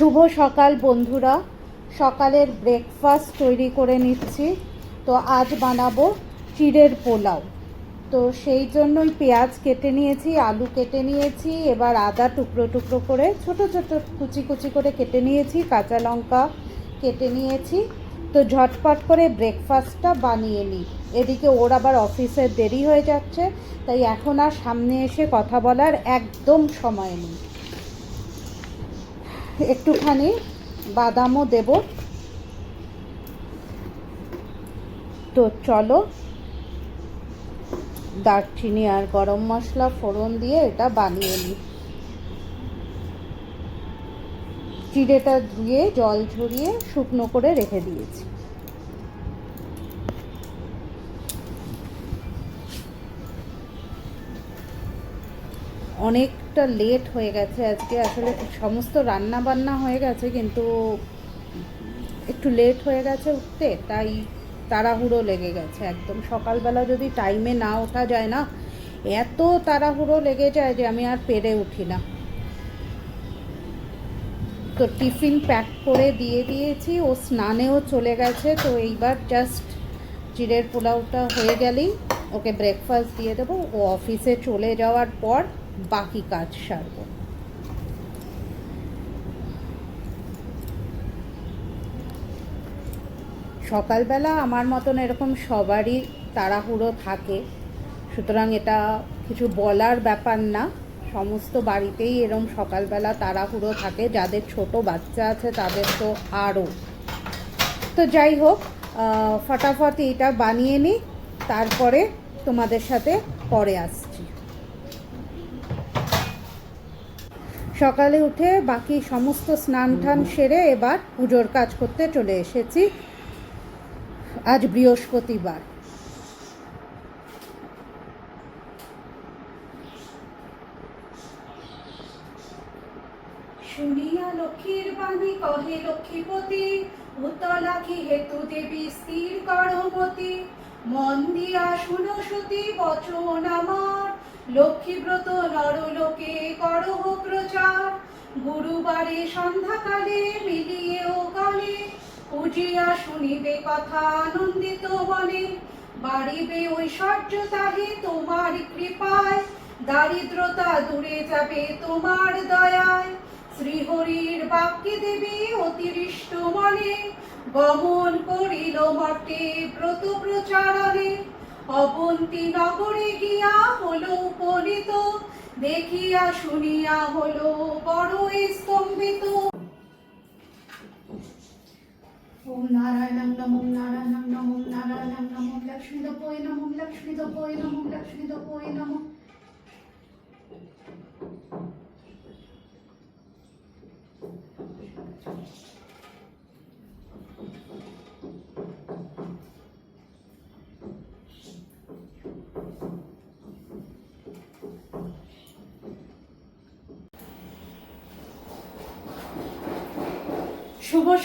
শুভ সকাল বন্ধুরা। সকালের ব্রেকফাস্ট তৈরি করে নিচ্ছি। তো আজ বানাবো চিড়ের পোলাও। তো সেই জন্যই পেঁয়াজ কেটে নিয়েছি, আলু কেটে নিয়েছি, এবার আদা টুকরো টুকরো করে ছোট ছোট কুচি কুচি করে কেটে নিয়েছি, কাঁচা লঙ্কা কেটে নিয়েছি। তো ঝটপট করে ব্রেকফাস্টটা বানিয়ে নিই। এদিকে ওর আবার অফিসের দেরি হয়ে যাচ্ছে, তাই এখন আর সামনে এসে কথা বলার একদম সময় নেই। একটুখানি বাদামও দেব। তো চলো, দারচিনি আর গরম মশলা ফোড়ন দিয়ে এটা বানিয়ে নিই। চিড়েটা ধুয়ে, জল ঝরিয়ে, শুকনো করে রেখে দিয়েছি। অনেকটা লেট হয়ে গেছে। আজকে আসলে সমস্ত রান্না বান্না হয়ে গেছে, কিন্তু একটু লেট হয়ে গেছে উঠতে, তাই তাড়াহুড়ো লেগে গেছে একদম। সকালবেলা যদি টাইমে না ওঠা যায় না, এত তাড়াহুড়ো লেগে যায় যে আমি আর পেরে উঠি না। তো টিফিন প্যাক করে দিয়ে দিয়েছি, ও স্নানেও চলে গেছে, তো এইবার জাস্ট চিড়ের পোলাওটা হয়ে গেলেই ওকে ব্রেকফাস্ট দিয়ে দেবো। ও অফিসে চলে যাওয়ার পর বাকি কাজ সারবো। সকালবেলা আমার মতন এরকম সবারই তাড়াহুড়ো থাকে, সুতরাং এটা কিছু বলার ব্যাপার না। সমস্ত বাড়িতেই এরম সকালবেলা তাড়াহুড়ো থাকে, যাদের ছোট বাচ্চা আছে তাদের তো আরও। তো যাই হোক ফটাফট এটা বানিয়ে নিই, তারপরে তোমাদের সাথে পরে আসছি। সকালে উঠে বাকি সমস্ত স্নান টান সেরে এবার পুজোর কাজ করতে চলে এসেছি। আজ বৃহস্পতিবার। শুনিয়া লক্ষ্মীর বাণী কহে লক্ষ্মীপতি উতলাখি হেতু দেবী স্থির করমতি মন দিয়া শুনো সতী বচন আমার। লক্ষ্মীব্রত নরলোকে করহ প্রচার। গুরুবারে সন্ধ্যাকালে মিলিয়ে ও কালে পূজিয়া শুনিবে কথা আনন্দিত মনে। বাড়িবে ঐশ্বর্য তাহে তোমার কৃপায়। দারিদ্রতা দূরে যাবে তোমার দয়ায়। শ্রীহরির বাক্যে দেবে অতিরিষ্ট মনে, গমন করিল মঠে ব্রত প্রচারণে অবন্তী নগরে গিয়া হলো উপনীত, দেখিয়া শুনিয়া হলো বড় স্তম্ভিত। ওম নারায়ণং নমো নারায়ণং নমো নারায়ণং নমো। লক্ষ্মী দপয় নমো, লক্ষ্মী দপয় নমো, লক্ষ্মী দপয় নমো। শুভ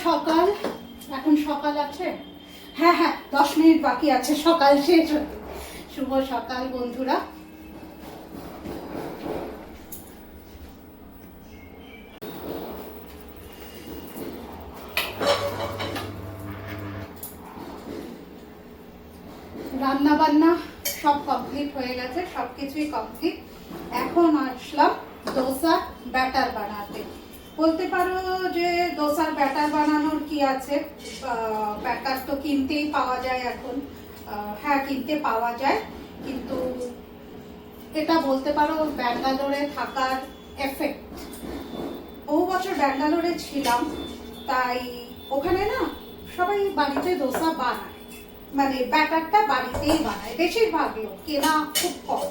সকাল। এখন সকাল আছে? হ্যাঁ হ্যাঁ দশ মিনিট বাকি আছে। সকাল শেষ শুভ সকাল, বন্ধুরা রান্না বান্না সব কমপ্লিট হয়ে গেছে সব কিছুই কমপ্লিট এখন আসলাম দোসা ব্যাটার বানাতে। বলতে পারো যে দোসার ব্যাটার বানানোর কি আছে? ব্যাটার তো কিনতেই পাওয়া যায় এখন। হ্যাঁ কিনতে পাওয়া যায়। কিন্তু এটা বলতে পারো ব্যাঙ্গালোরে থাকার এফেক্ট বহু বছর ব্যাঙ্গালোরে ছিলাম, তাই ওখানে না সবাই বাড়িতে দোসা বানায়। মানে ব্যাটারটা বাড়িতেই বানায়। বেশিরভাগ লোক, কেনা খুব কম।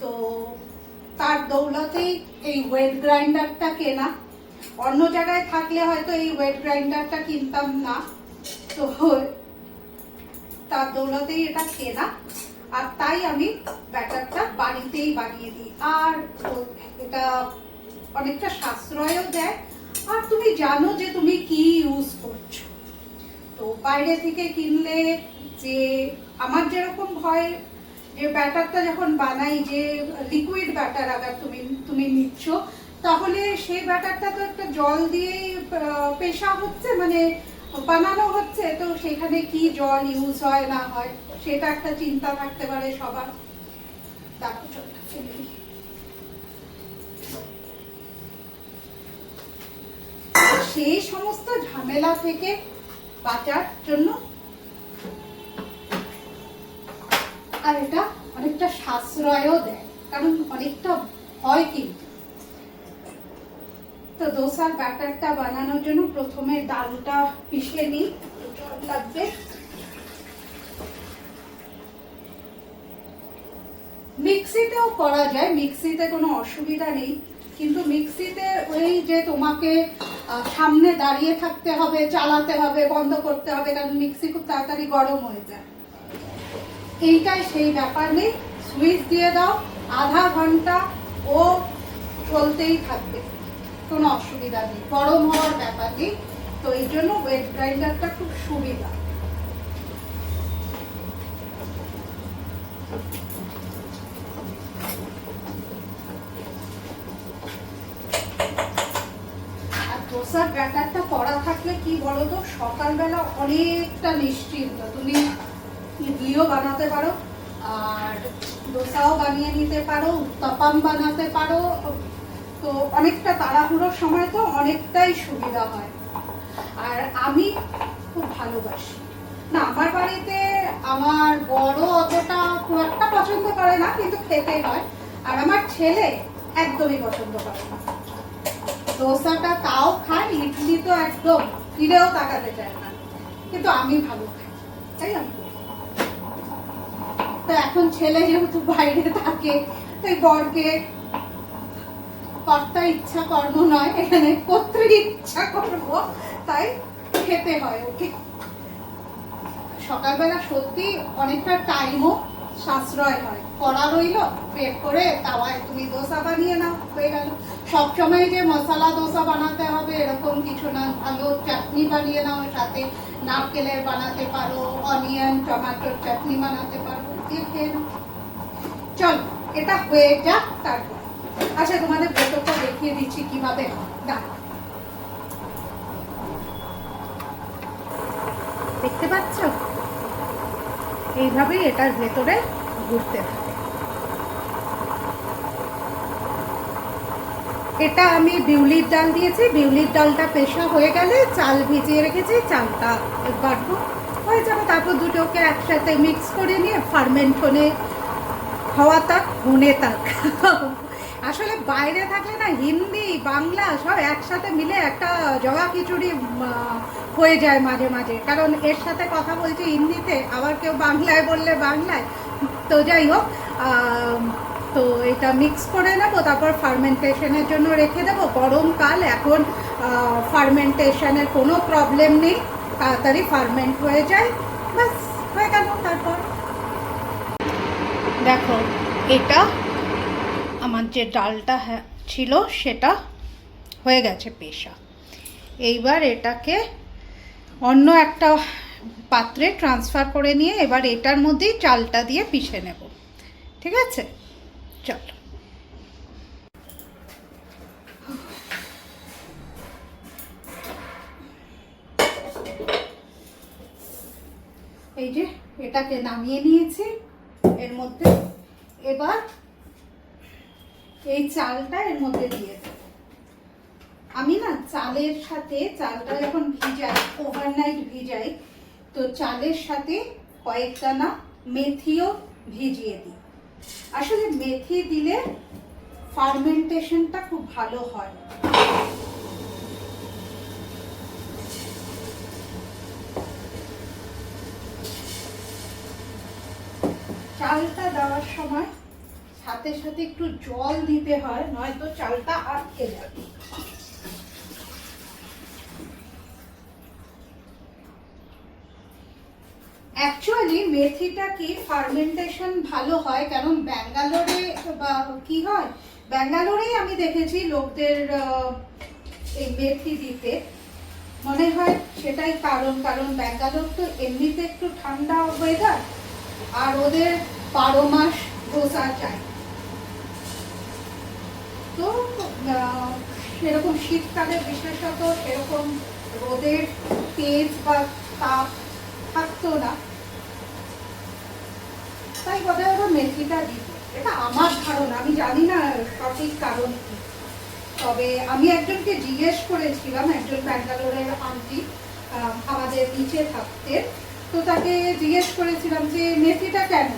তো তার দৌলতেই এই ওয়েট গ্রাইন্ডারটা কেনা। অন্য জায়গায় থাকলে হয়তো এই ওয়েট গ্রাইন্ডারটা কিনতাম না। তো তার দৌলতেই এটা কেনা। আর তাই আমি ব্যাটারটা বাড়িতেই বানিয়ে দিই। আর এটা অনেকটা সাশ্রয়ও দেয়। আর তুমি জানো যে তুমি কি ইউজ করছ। তো বাইরে থেকে কিনলে যে আমার যেরকম ভয় যে ব্যাটারটা যখন বানাই, যে লিকুইড ব্যাটার আবার তুমি তুমি নিচ্ছ, তাহলে সেই ব্যাটারটা তো একটা জল দিয়েই পেশা হচ্ছে মানে বানানো হচ্ছে, তো সেখানে কি জল ইউজ হয়, না হয়, সেটা একটা চিন্তা থাকতে পারে সবার। সেই সমস্ত ঝামেলা থেকে বাঁচার জন্য আর এটা অনেকটা সাশ্রয়ও দেয়, কারণ অনেকটা হয় কিন্তু। তো দোসার ব্যাটারটা বানানোর জন্য প্রথমে ডালটা পিষে নিই লাগবে। মিক্সিতেও করা যায়, মিক্সিতে কোনো অসুবিধা নেই, কিন্তু মিক্সিতে ওই যে তোমাকে সামনে দাঁড়িয়ে থাকতে হবে, চালাতে হবে, বন্ধ করতে হবে, কারণ মিক্সি খুব তাড়াতাড়ি গরম হয়ে যায়। এইটাই সেই ব্যাপার নেই। সুইচ দিয়ে দাও, আধা ঘণ্টা ও চলতেই থাকবে। কোনো অসুবিধা নেই। গরম হওয়ার ব্যাপার নেই। তো এই জন্য ওয়েট গ্রাইন্ডারটা খুব সুবিধা। দোসার ব্যাটারটা করা থাকলে কি বলো তো, সকালবেলা অনেকটা নিশ্চিন্ত। তুমি ইডলিও বানাতে পারো, আর দোসাও বানিয়ে নিতে পারো, উত্তাপাম বানাতে পারো। তো অনেকটা তাড়াহুড়োর সময় তো অনেকটাই সুবিধা হয়। আর আমি খুব ভালোবাসি। না, আমার বাড়িতে আমার বড় অতটা খুব একটা পছন্দ করে না, কিন্তু খেতে হয়। আর আমার ছেলে একদমই পছন্দ করে না। দোসাটা তাও খায়, ইডলি তো একদম ফিরেও তাকাতে চায় না। কিন্তু আমি ভালো খাই। তাই আমি। তো এখন ছেলে যেহেতু বাইরে থাকে, তাই বরকে কর্তা ইচ্ছা কর্ম নয়, এখানে কর্তৃ ইচ্ছা কর্ম, তাই খেতে হয় ওকে। সকালবেলা সত্যি অনেকটা টাইমও সাশ্রয় হয়। করা রইল বের করে তাওয়ায় তুমি দোসা বানিয়ে নাও, হয়ে গেল। সবসময় যে মশলা দোসা বানাতে হবে, এরকম কিছু না। ভালো চাটনি বানিয়ে নাও, সাথে নারকেলের বানাতে পারো, অনিয়ন, টমেটোর চাটনি বানাতে পারো। দিয়ে খেয়ে এটা হয়ে যাক তারপর। আচ্ছা তোমাদের ভেতরটা দেখিয়ে দিচ্ছি কীভাবে দেখতে পাচ্ছ? এটার ভেতরে ঘুরতে এটা আমি বিউলির ডাল দিয়েছি। বিউলির ডালটা পেশা হয়ে গেলে চাল ভিজিয়ে রেখেছি, চালটা বাটবো। হয়ে যাবে, তারপর দুটোকে একসাথে মিক্স করে নিয়ে ফার্মেন্ট হলে হওয়া তাক, হনে তাক। আসলে বাইরে থাকলে না হিন্দি, বাংলা সব একসাথে মিলে একটা জগা খিচুড়ি হয়ে যায় মাঝে মাঝে। কারণ এর সাথে কথা বলছি হিন্দিতে, আবার কেউ বাংলায় বললে বাংলায়। তো যাই হোক তো এটা মিক্স করে নেব, তারপর ফার্মেন্টেশনের জন্য রেখে দেবো। গরমকাল এখন ফার্মেন্টেশনের কোনো প্রবলেম নেই। তাড়াতাড়ি ফার্মেন্ট হয়ে যায়। ব্যাস, হয়ে গেল তারপর। দেখো, এটা আমার যে ডালটা ছিল সেটা হয়ে গেছে পেশা। এইবার এটাকে অন্য একটা পাত্রে ট্রান্সফার করে নিয়ে এবার এটার মধ্যেই চালটা দিয়ে পিষে নেব। ঠিক আছে? চলো। এই যে, এটাকে নামিয়ে নিয়েছি। এর মধ্যে এবার এই চালটা এর মধ্যে দিয়ে আমি না চালের সাথে, চালটা যখন ভিজাই ওভারনাইট ভিজাই, তো চালের সাথে কয়েকটা না মেথিও ভিজিয়ে দিই। আসলে মেথি দিলে ফার্মেন্টেশনটা খুব ভালো হয়। চালটা দেওয়ার সময় সাথে সাথে একটু জল দিতে হয়, নয়তো চালটা আটকে যাবে অ্যাকচুয়ালি মেথিটা কি ফার্মেন্টেশন ভালো হয়? কারণ ব্যাঙ্গালোরে বা কি হয়? ব্যাঙ্গালোরেই আমি দেখেছি লোকদের এই মেথি দিতে। মনে হয় সেটাই কারণ কারণ ব্যাঙ্গালোর তো এমনিতে একটু ঠান্ডা ওয়েদার আর ওদের বারো মাস ধোসা চাই। তো সেরকম শীতকালে বিশেষত সেরকম রোদের তেজ বা তাপ থাকতো না। তাই বোধহয় ওরা মেথিটা দিত। এটা আমার ধারণা, আমি জানি না সঠিক কারণ কি। তবে আমি একজনকে জিজ্ঞেস করেছিলাম, একজন ব্যাঙ্গালোরের আন্টি আমাদের নিচে থাকতেন। তো তাকে জিজ্ঞেস করেছিলাম যে, মেথিটা কেন?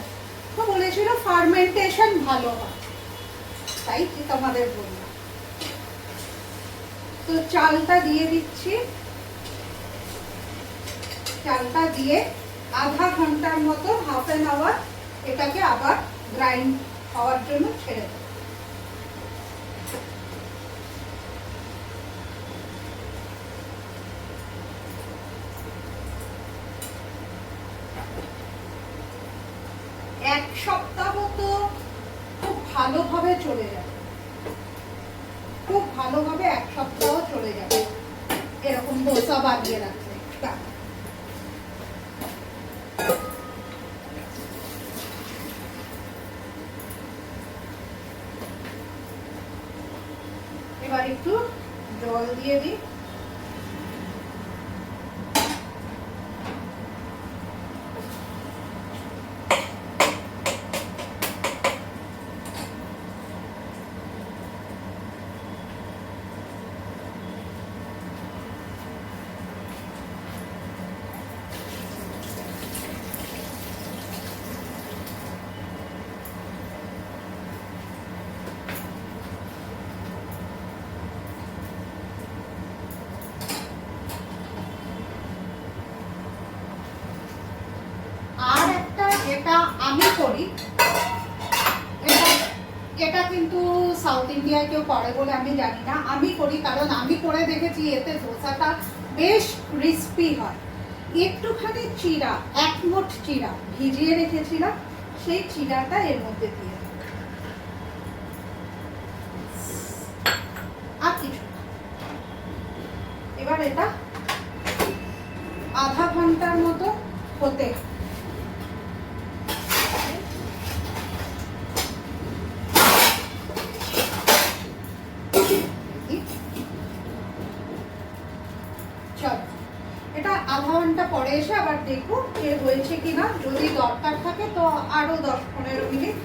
তো বলেছিল, ফার্মেন্টেশন ভালো হয়। তাই তোমাদের বললাম তো চালটা দিয়ে দিচ্ছি। চালটা দিয়ে আধা ঘণ্টার মতো হাফ অ্যান আওয়ার এটাকে আবার গ্রাইন্ড হওয়ার জন্য ছেড়ে দেবো এক সপ্তাহ তো খুব ভালোভাবে চলে যাবে খুব ভালোভাবে এক সপ্তাহ চলে যাবে এরকম দোসা বানিয়ে রাখলে এবার একটু জল দিয়ে দিই আর একটা যেটা আমি করি এটা এটা কিন্তু সাউথ ইন্ডিয়ায় কেউ করে বলে আমি জানি না। আমি করি কারণ আমি করে দেখেছি, এতে ধোসাটা বেশ ক্রিস্পি হয়। একটুখানি চিরা এক মুঠ চিরা ভিজিয়ে রেখেছিলাম, সেই চিরাটা এর মধ্যে দিয়ে এবার এটা আধা ঘণ্টার মতো হতে হবে। চলো এটা আধা ঘণ্টা পরে এসে আবার দেখো যে হয়েছে কিনা। যদি দরকার থাকে তো আরও দশ পনেরো মিনিট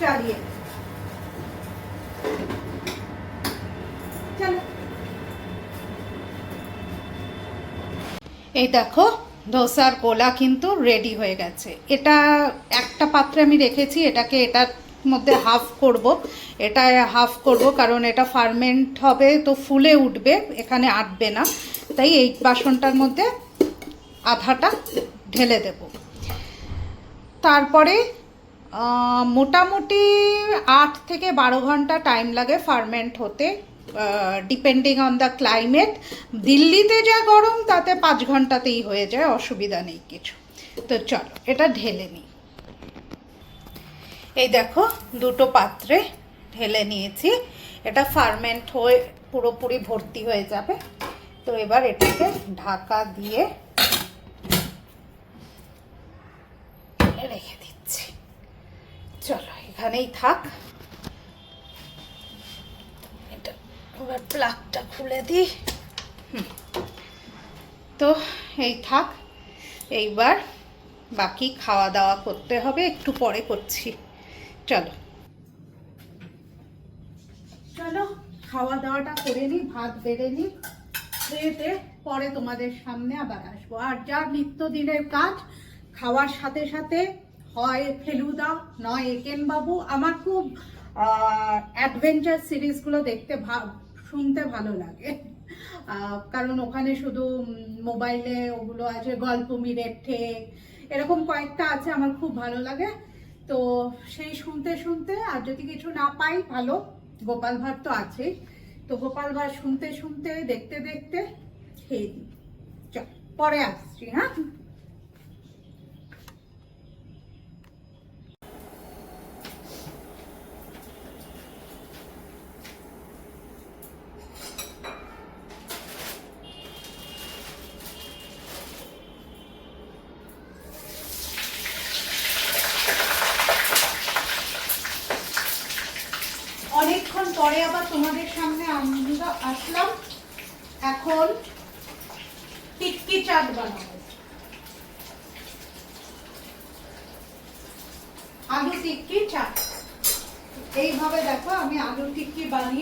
চালিয়ে চলো। এই দেখো, ধোসার গোলা কিন্তু রেডি হয়ে গেছে। এটা একটা পাত্রে আমি রেখেছি, এটাকে এটার মধ্যে হাফ করব। এটা হাফ করব কারণ এটা ফার্মেন্ট হবে তো ফুলে উঠবে, এখানে আটবে না। তাই এই বাসনটার মধ্যে আধাটা ঢেলে দেব। তারপরে মোটামুটি আট থেকে বারো ঘণ্টা টাইম লাগে ফার্মেন্ট হতে ডিপেন্ডিং অন দ্য ক্লাইমেট দিল্লিতে যা গরম, তাতে পাঁচ ঘন্টাতেই হয়ে যায়, অসুবিধা নেই কিছু। তো চলো, এটা ঢেলে নিই। এই দেখো, দুটো পাত্রে ঢেলে নিয়েছি। এটা ফার্মেন্ট হয়ে পুরোপুরি ভর্তি হয়ে যাবে। তো এবার এটাকে ঢাকা দিয়ে রেখে দিচ্ছি। চলো, এখানেই থাক। এটা এবার প্লাগটা খুলে দিই। তো, এই থাক। এইবার বাকি খাওয়া দাওয়া করতে হবে, একটু পরে করছি। চলো। চলো খাওয়া দাওয়াটা করে নিই, ভাত বেড়ে খেয়ে পরে তোমাদের সামনে আবার আসব। আর যা নিত্যদিনের কাজ খাওয়ার সাথে সাথে হয় ফেলুদা, নয় একেন বাবু আমার খুব অ্যাডভেঞ্চার সিরিজগুলো দেখতে শুনতে ভালো লাগে। কারণ ওখানে শুধু মোবাইলে ওগুলো আছে, গল্প মিরেঠে এরকম কয়েকটা আছে আমার খুব ভালো লাগে। তো সেই শুনতে শুনতে, আর যদি কিছু না পাই, ভালো। গোপাল ভাঁড় তো আছেই। তো গোপাল ভাঁড় শুনতে শুনতে, দেখতে দেখতে, খেয়ে দিই পরে আসছি হ্যাঁ?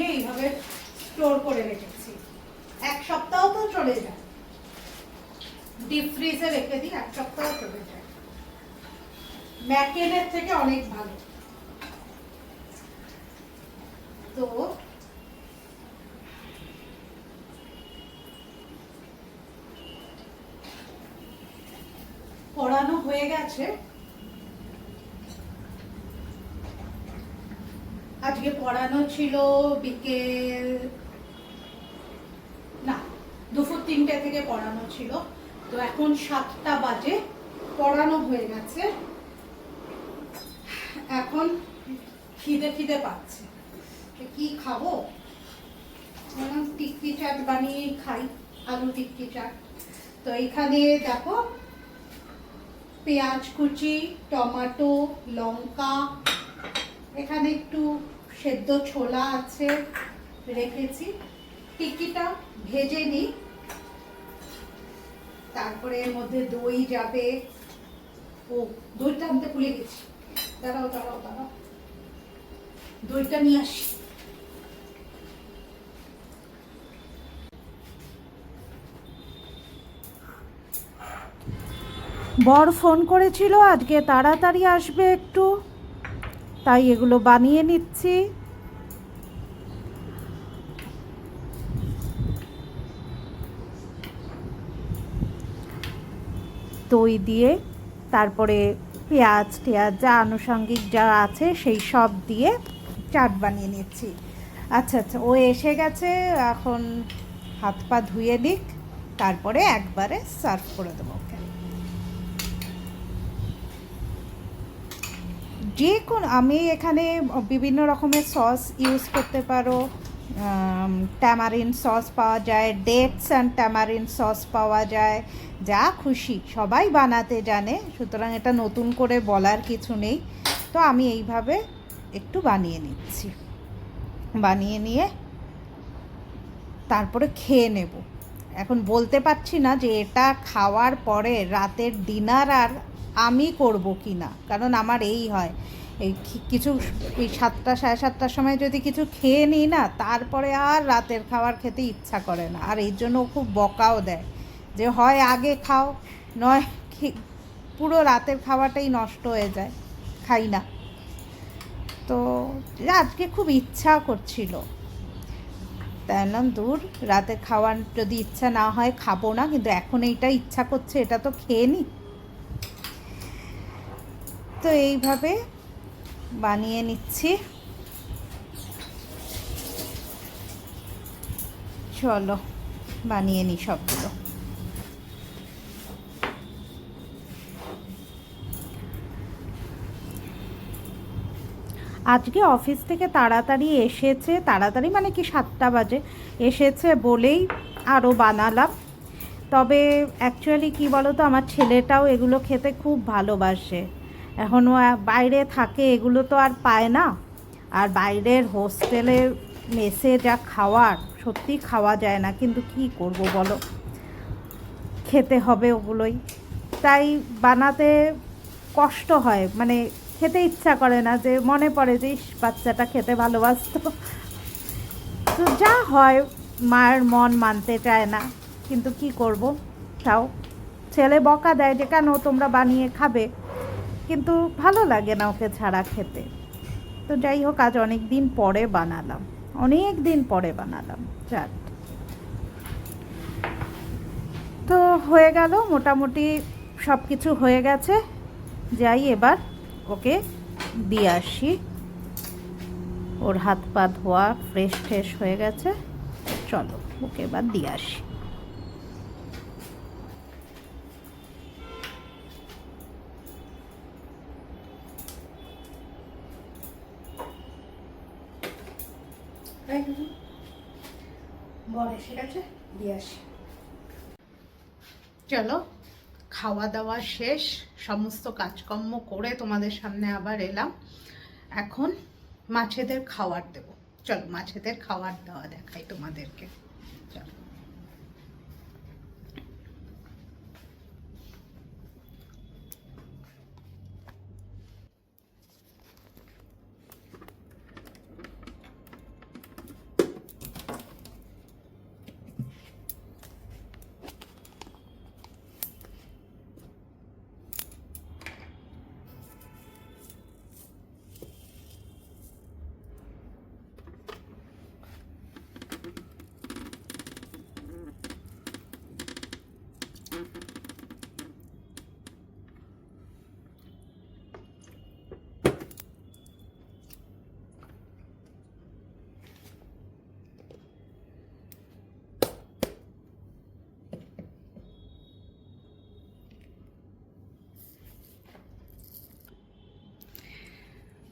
টিক্কি এইভাবে স্টোর করে রেখেছি। এক সপ্তাহ তো চলে যায়। ডিপ ফ্রিজে রেখে দিই, এক সপ্তাহ চলে যায়। ম্যাকেনের থেকে অনেক ভালো। তো পড়ানো হয়ে গেছে। আজকে পড়ানো ছিল বিকেল, না, দুপুর তিনটে থেকে পড়ানো ছিল। তো এখন সাতটা বাজে, পড়ানো হয়ে গেছে। এখন খিদে খিদে পাচ্ছে। কি খাব? টিক্কি চাট বানিয়ে খাই, আলু টিক্কি চাট। তো এখানে দেখো, পেঁয়াজ কুচি, টমেটো, লঙ্কা, এখানে একটু সেদ্ধ ছোলা আছে, রেখেছি। টিকিটা ভেজে নিই। তারপরে এর মধ্যে দই যাবে। ও, দইটা আনতে ভুলে গেছি। দাঁড়াও দাঁড়াও দাঁড়াও। দইটা নিয়ে আসি। বর ফোন করেছিল, আজকে তাড়াতাড়ি আসবে একটু। তাই এগুলো বানিয়ে নিচ্ছি। দই দিয়ে, তারপরে পেঁয়াজ টেয়াজ যা আনুষঙ্গিক যা আছে সেই সব দিয়ে চাট বানিয়ে নিচ্ছি। আচ্ছা আচ্ছা ও এসে গেছে, এখন হাত পা ধুয়ে নিক, তারপরে একবারে সার্ভ করে দেবো ওকে যে কোন, আমি এখানে বিভিন্ন রকমের সস ইউজ করতে পারো। ট্যামারিন সস পাওয়া যায় ডেটস অ্যান্ড ট্যামারিন সস পাওয়া যায়, যা খুশি, সবাই বানাতে জানে, সুতরাং এটা নতুন করে বলার কিছু নেই। তো আমি এইভাবে একটু বানিয়ে নিচ্ছি। বানিয়ে নিয়ে তারপরে খেয়ে নেব। এখন বলতে পারছি না যে এটা খাওয়ার পরে রাতের ডিনার আর আমি করব কি না? কারণ আমার এই হয়। এই কিছু এই সাতটা, সাড়ে সাতটার সময় যদি কিছু খেয়ে নিই না, তারপরে আর রাতের খাবার খেতে ইচ্ছা করে না। আর এই জন্য খুব বকাও দেয় যে, হয় আগে খাও, নয় পুরো রাতের খাওয়াটাই নষ্ট হয়ে যায়। খাই না। তো আজকে খুব ইচ্ছা করছিল। তাই বললাম, দূর রাতে খাওয়ার যদি ইচ্ছা না হয় খাব না, কিন্তু এখন এইটা ইচ্ছা করছে, এটা তো খেয়ে নি। তো এইভাবে বানিয়ে নিচ্ছি। চলো, বানিয়ে নি সবগুলো। আজকে অফিস থেকে তাড়াতাড়ি এসেছে, তাড়াতাড়ি মানে কি সাতটা বাজে। এসেছে বলেই আরও বানালাম। তবে অ্যাকচুয়ালি কি বলো তো আমার ছেলেটাও এগুলো খেতে খুব ভালোবাসে। এখনও বাইরে থাকে এগুলো তো আর পায় না। আর বাইরের হোস্টেলে মেসে যা খাওয়ার সত্যি খাওয়া যায় না কিন্তু কি করব বলো? খেতে হবে ওগুলোই। তাই বানাতে কষ্ট হয় মানে খেতে ইচ্ছা করে না যে মনে পড়ে যে ইস, বাচ্চাটা খেতে ভালোবাসতো। তো যা হয় মায়ের মন মানতে চায় না কিন্তু কি করব? তাও ছেলে বকা দেয় যে কেন তোমরা বানিয়ে খাবে? কিন্তু ভালো লাগে না ওকে ছাড়া খেতে। তো যাই হোক, আজ অনেক দিন পরে বানালাম। অনেক দিন পরে বানালাম চাট তো হয়ে গেল, মোটামুটি সব কিছু হয়ে গেছে। যাই এবার ওকে দিয়ে আসি। ওর হাত পা ধোয়া ফ্রেশ ফ্রেশ হয়ে গেছে। চলো, ওকে এবার দিয়ে আসি। দিয়ে আসি। চলো, খাওয়া দাওয়া শেষ, সমস্ত কাজকর্ম করে তোমাদের সামনে আবার এলাম। এখন মাছেদের খাওয়ার দেব। চলো, মাছেদের খাওয়ার দাওয়া দেখাই তোমাদেরকে।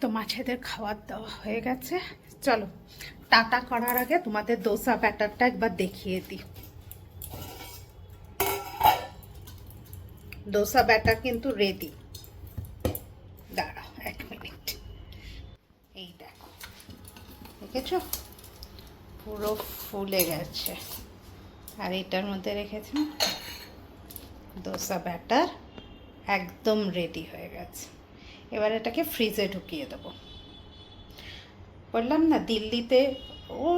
তো মাছেদের খাবার দাওয়া হয়ে গেছে। চলো, টাটা করার আগে তোমাদের দোসা ব্যাটারটা একবার দেখিয়ে দিই। দোসা ব্যাটার কিন্তু রেডি দাঁড়াও, এক মিনিট এই দেখো, দেখেছ? পুরো ফুলে গেছে। আর এটার মধ্যে রেখেছি দোসা ব্যাটার একদম রেডি হয়ে গেছে। এবার এটাকে ফ্রিজে ঢুকিয়ে দেবো। বললাম, না, দিল্লিতে ও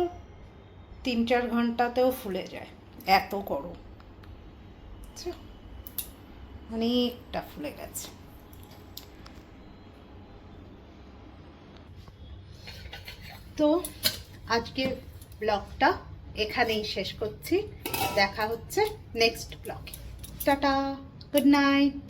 তিন চার ঘন্টাতেও ফুলে যায়, এত গরম। অনেকটা ফুলে গেছে। তো আজকের ব্লগটা এখানেই শেষ করছি। দেখা হচ্ছে নেক্সট ব্লগে। Tata, good night.